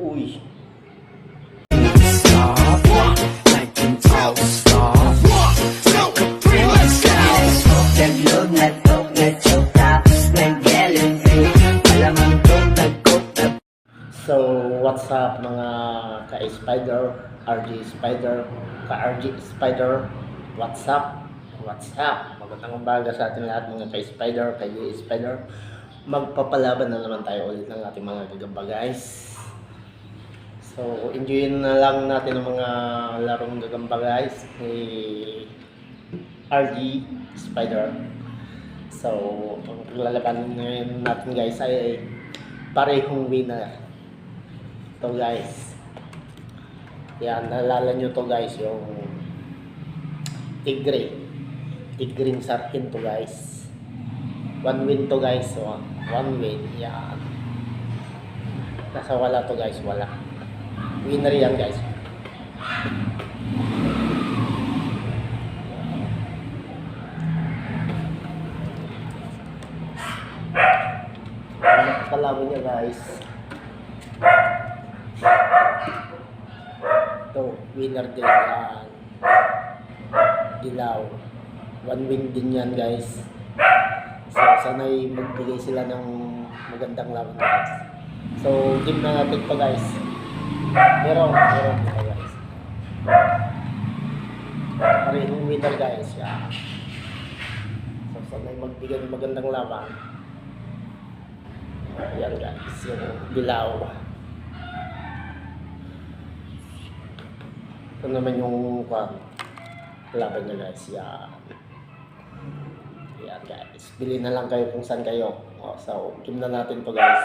Uy. So, what's up mga ka-spider, RG Spider, ka-RG Spider, what's up? What's up? Magandang umaga sa ating lahat mga ka-spider, kay Spider. Magpapalaban na naman tayo ulit ng ating mga gagamba guys. So, enjoyin na lang natin ang mga larong gagamba guys ni RG Spider. So, ang paglalaban ngayon natin guys ay parehong winner. Ito guys. Yan, naalala nyo to guys, yung Tigre. Tigring Sarkin to guys. One win to guys. So, one win. Yan. Nasa wala to guys, wala. Winner yan guys. Ano kalaban niya guys? Ito, winner din yan. Dilaw. One win din yan guys. So, sana'y magbigay sila ng magandang laban guys. So, game na natin pa guys. Meron, meron dito guys. Parehong winner guys. Yan. So, sana'y magbigay ng magandang laban. Ayan guys, yung dilaw. Ito naman yung kwan. Laban niya guys. Yan. Yan guys. Bili na lang kayo kung saan kayo. So, game na natin to guys.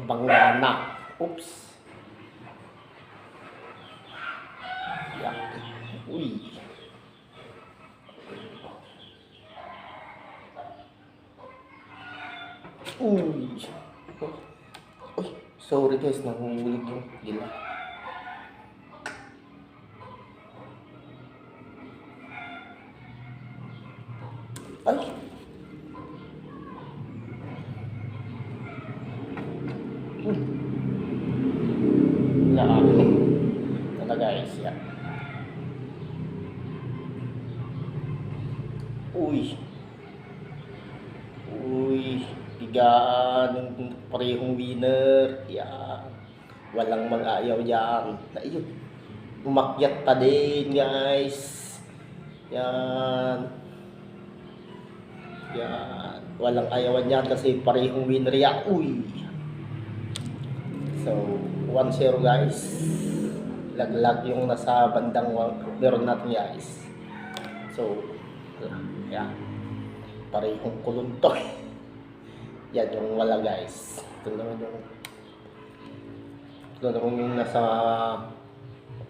Magkakabangga na. Oops. Yan. Uy. Uy. Uy. Sorry guys, nangungulig yung gila. Ay. Yan. Uy. Uy, bigaan ng parehong winner. Yan. Walang mag-ayaw yan. Ayun. Umakyat pa din, guys. Yan. Yan. Walang ayawan yan kasi parehong winner yan. Uy. So, 1-0 guys. Laglag yung nasa bandang meron natin guys. So, yan. Parehong kulong to. yan yung wala guys. Ito naman yung ito naman yung nasa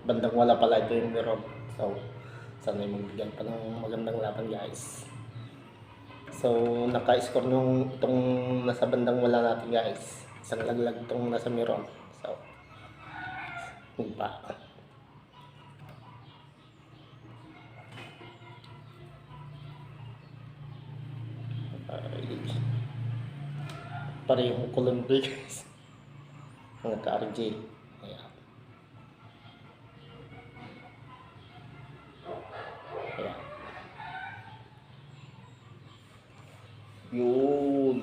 bandang wala pala ito yung meron. So, sana yung magbigyan pa ng magandang laban guys. So, naka-score nung itong nasa bandang wala natin guys. Isang laglag itong nasa meron. So, yun pa. Ay, parehong kulong to guys. Mga ka-RJ. Ayan. Ayan. Yun.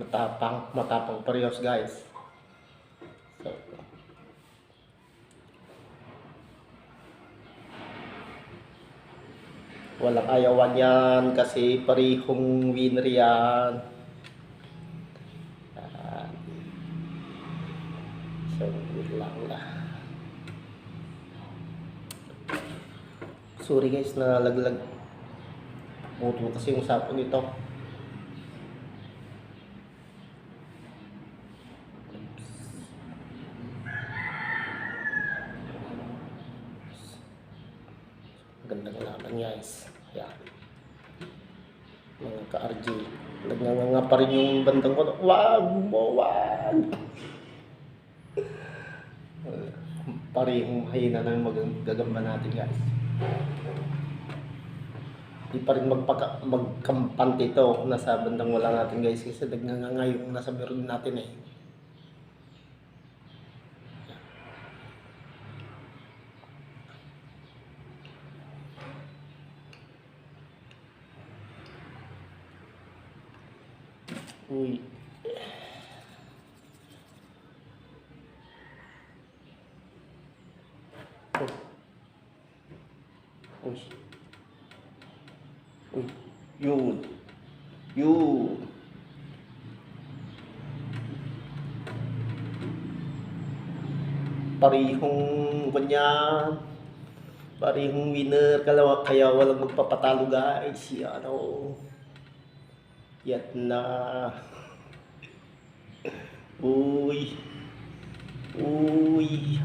Matapang, matapang parehas guys. So, walang ayawan yan kasi parehong winner yan. Ayan. So, wait lang na. Sorry guys, nalaglag. Muto kasi yung sapon nito. Gandang laban guys. Yan. Mga ka-RJ. Nagnganga pa rin yung bandang ko. Wag mo, wag! Parehong mahina ng magagamba natin guys. di pa rin magpaka, magkampante ito nasa bandang wala natin guys kasi nagnganga yung nasa meron natin eh. Uy. Oh. Uy. Uy. Yun. Yun. Parihong ganyan. Parihong winner. Kaya, kaya walang magpapatalo guys. Yan o. Yan na. Uy. Uy.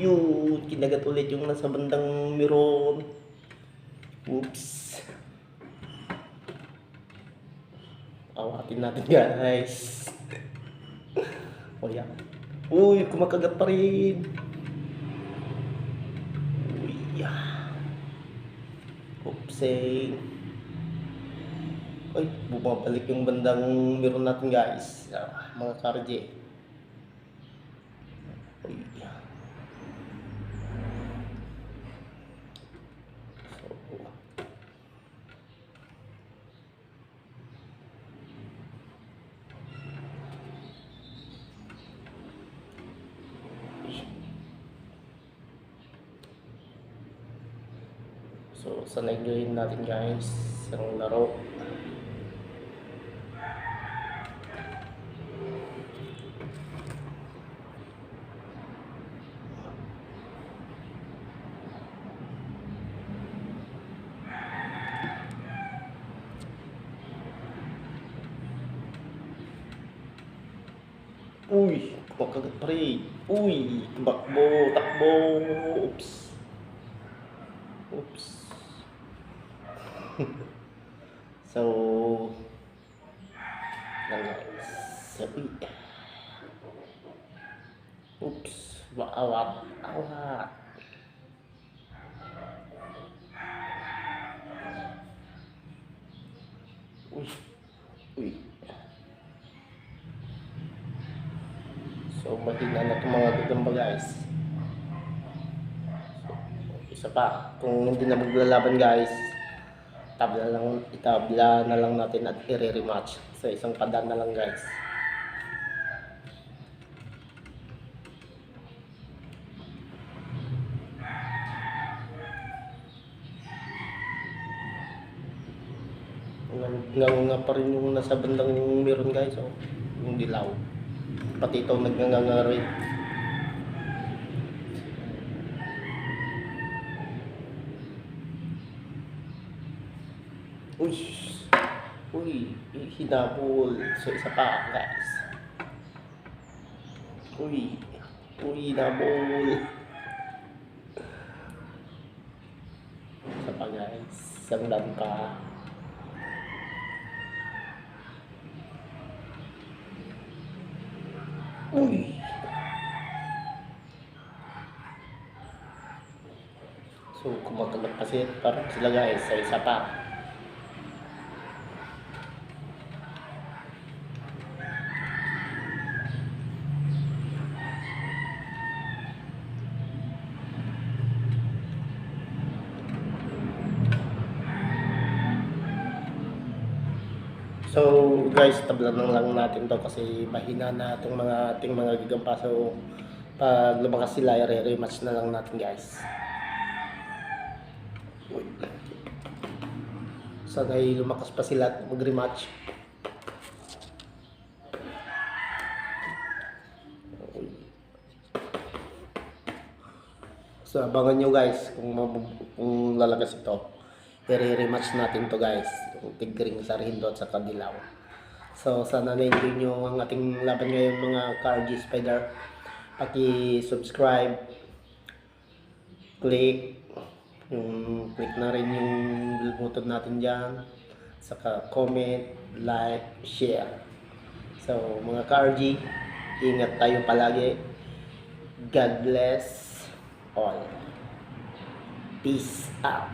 Yun. Kinagat ulit yung nasa bandang meron. Oops. Awatin natin guys. O yan. Uy, kumakagat pa rin. Uy. Oopsing. Uy, bumabalik yung bandang meron natin guys. Ah, mga karje. So, sanay gawin natin guys ang laro. Uy, kumakagat pa rin. Uy, tumakbo, takbo. Oops. Oops. so. So, uy. Oops. Maawat. Awat. Uy. Uy. So, mahina na itong mga gagamba guys. Isa pa, kung hindi na maglalaban guys, tabla lang, itabla na lang natin at i-rematch sa isang padan na lang guys. Nga nga pa rin yung nasa bandang meron guys, oh. yung dilaw. Pati ito nagnganga Uy! Uy! Hinabol. So, isa pa, guys. Uy! Uy, hinabol. Isa pa, guys. Isang dan pa. Uy! So, kumakagat kasi parang sila guys sa isa pa. So guys, tablan lang lang natin to kasi mahina na itong mga ating mga gigampa. So pag lumakas sila, i-rematch na lang natin guys. Uy. Sanay lumakas pa sila at mag-rematch. So abangan nyo guys kung, kung lalagas ito. I-rematch natin to guys. Yung tigring sa Rindo at sa Kadilaw. So sana na-enjoy nyo ang ating laban ngayon mga KRG Spider. Paki-subscribe. Click. Yung click na rin yung bell button natin dyan. Saka comment, like, share. So mga KRG, ingat tayo palagi. God bless all. Peace out.